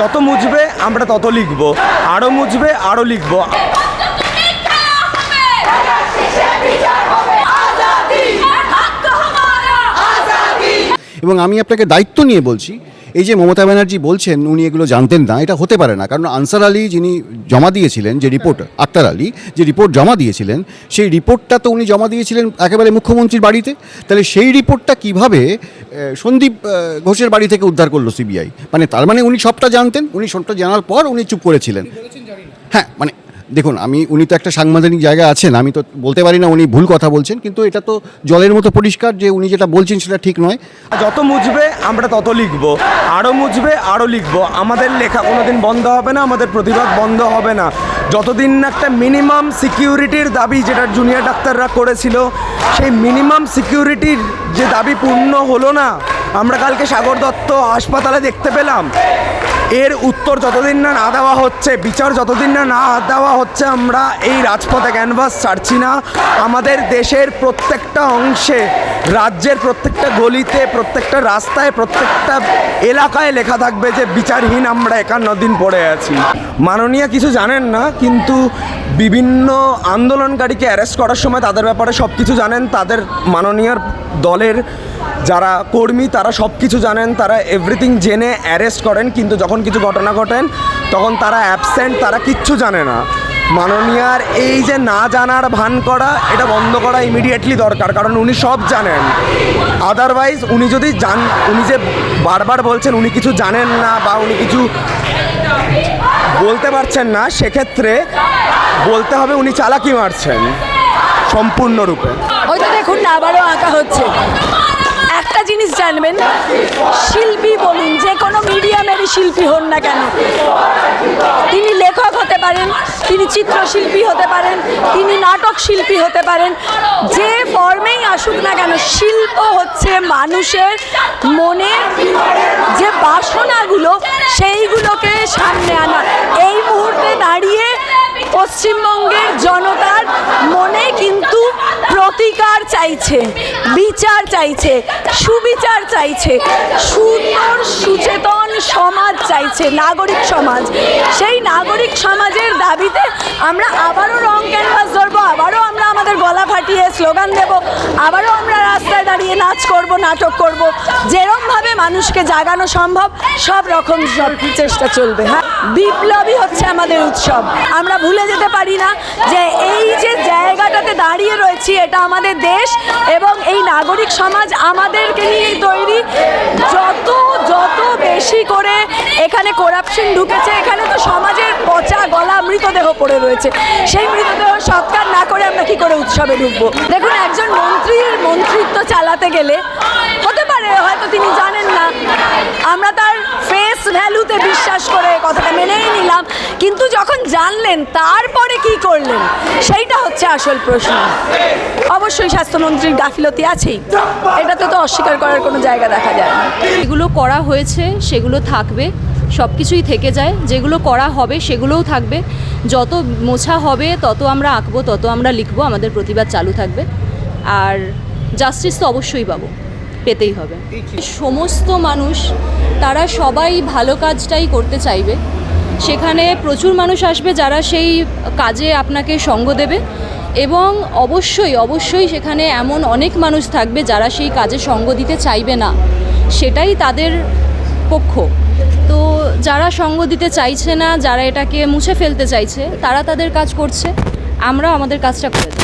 যত মুছবে আমরা তত লিখব। আরও মুছবে আরও লিখব। এবং আমি আপনাকে দায়িত্ব নিয়ে বলছি এই যে মমতা ব্যানার্জি বলছেন উনি এগুলো জানতেন না এটা হতে পারে না। কারণ আনসার আলী যিনি জমা দিয়েছিলেন যে রিপোর্ট আক্তার আলী যে রিপোর্ট জমা দিয়েছিলেন সেই রিপোর্টটা তো উনি জমা দিয়েছিলেন একেবারে মুখ্যমন্ত্রীর বাড়িতে। তাহলে সেই রিপোর্টটা কীভাবে সন্দীপ ঘোষের বাড়ি থেকে উদ্ধার করল সিবিআই? মানে তার মানে উনি সবটা জানতেন উনি সবটা জানার পর উনি চুপ করেছিলেন। হ্যাঁ মানে দেখুন, আমি, উনি তো একটা সাংবিধানিক জায়গা আছেন, আমি তো বলতে পারি না উনি ভুল কথা বলছেন, কিন্তু এটা তো জলের মতো পরিষ্কার যে উনি যেটা বলছেন সেটা ঠিক নয়। যত মুছবে, আমরা তত লিখব। আরও মুছবে আরও লিখব। আমাদের লেখা কোনোদিন বন্ধ হবে না, আমাদের প্রতিবাদ বন্ধ হবে না। যতদিন না একটা মিনিমাম সিকিউরিটির দাবি যেটা জুনিয়র ডাক্তাররা করেছিল, সেই মিনিমাম সিকিউরিটির যে দাবি পূর্ণ হলো না, আমরা কালকে সাগর দত্ত হাসপাতালে দেখতে পেলাম। এর উত্তর যতদিন না না দেওয়া হচ্ছে, বিচার যতদিন না না দেওয়া হচ্ছে, আমরা এই রাজপথে ক্যানভাস ছাড়ছি না। আমাদের দেশের প্রত্যেকটা অংশে, রাজ্যের প্রত্যেকটা গলিতে, প্রত্যেকটা রাস্তায়, প্রত্যেকটা এলাকায় লেখা থাকবে যে বিচারহীন আমরা একান্ন দিন পড়ে আছি। মাননীয় কিছু জানেন না, কিন্তু বিভিন্ন আন্দোলনকারীকে অ্যারেস্ট করার সময় তাদের ব্যাপারে সব কিছু জানেন, তাদের মাননীয় দলের যারা কর্মী, তারা সব কিছু জানেন, তারা এভরিথিং জেনে অ্যারেস্ট করেন, কিন্তু যখন কিছু ঘটনা ঘটেন, তখন তারা অ্যাবসেন্ট তারা কিচ্ছু জানে না। মাননীয়ার এই যে না জানার ভান করা, এটা বন্ধ করা ইমিডিয়েটলি দরকার, কারণ উনি সব জানেন। আদারওয়াইজ উনি যদি জান, উনি যে বারবার বলছেন উনি কিছু জানেন না বা উনি কিছু বলতে পারছেন না, সেক্ষেত্রে বলতে হবে উনি চালাকি মারছেন, সম্পূর্ণরূপে। ওই তো দেখুন না আবারও আঁকা হচ্ছে। একটা জিনিস জানবেন, শিল্পী বলুন, যে কোনো মিডিয়ামেরই শিল্পী হন না কেন। তিনি লেখক হতে পারেন, তিনি চিত্রশিল্পী হতে পারেন, তিনি নাটক শিল্পী হতে পারেন, যে ফর্মেই আসুক না কেন, শিল্প হচ্ছে মানুষের মনে যে বাসনাগুলো, সেইগুলোকে সামনে আনা। এই মুহূর্তে দাঁড়িয়ে পশ্চিমবঙ্গের জনতার মনে কিন্তু প্রতিকার চাইছে বিচার চাইছে সুবিচার চাইছে সমাজ চাইছে নাগরিক সমাজ। সেই নাগরিক সমাজের দাবিতে আমরা আবারও রং ক্যানভাস ধরবো, আবারও আমরা আমাদের গলা ফাটিয়ে স্লোগান দেব, আবারও আমরা রাস্তায় দাঁড়িয়ে নাচ করব, নাটক করব। যেরমভাবে মানুষকে জাগানো সম্ভব, সব রকম সব চেষ্টা চলবে হ্যাঁ? বিপ্লবী হচ্ছে আমাদের উৎসব। আমরা ভুলে যেতে পারি না যে এই যে জায়গাটাতে দাঁড়িয়ে রয়েছি, এটা আমাদের দেশ এবং এই নাগরিক সমাজ আমাদেরকে নিয়েই তৈরি। যত যত বেশি করে এখানে করাপশন ঢুকেছে, এখানে তো সমাজের পচা গলা মৃতদেহ পড়ে রয়েছে। সেই মৃতদেহ সৎকার না করে আমরা কি করে উৎসবে ঢুকবো? দেখুন, একজন মন্ত্রীর মন্ত্রিত্ব চালাতে গেলে হতে পারে, হয়তো তিনি জানেন না। আমরা তার ফেস ভ্যালুতে বিশ্বাস করে কথাটা মেনেই নিলাম, কিন্তু যখন জানলেন, তারপরে কি করলেন? সেইটা হচ্ছে আসল প্রশ্ন। অবশ্যই স্বাস্থ্যমন্ত্রীর গাফিলতি আছেই। এটাতে তো অস্বীকার করার কোনো জায়গা দেখা যায় না। যেগুলো করা হয়েছে, সেগুলো থাকবে। সব কিছুই থেকে যায়, যেগুলো করা হবে সেগুলোও থাকবে। যত মোছা হবে, তত আমরা আঁকবো, তত আমরা লিখব, আমাদের প্রতিবাদ চালু থাকবে। আর জাস্টিস তো অবশ্যই পাবো, পেতেই হবে। সমস্ত মানুষ, তারা সবাই ভালো কাজটাই করতে চাইবে। সেখানে প্রচুর মানুষ আসবে যারা সেই কাজে আপনাকে সঙ্গ দেবে। এবং অবশ্যই অবশ্যই সেখানে এমন অনেক মানুষ থাকবে যারা সেই কাজে সঙ্গ দিতে চাইবে না। সেটাই তাদের পক্ষ। যারা সঙ্গ দিতে চাইছে না, যারা এটাকে মুছে ফেলতে চাইছে, তারা তাদের কাজ করছে। আমরাও আমাদের কাজটা করে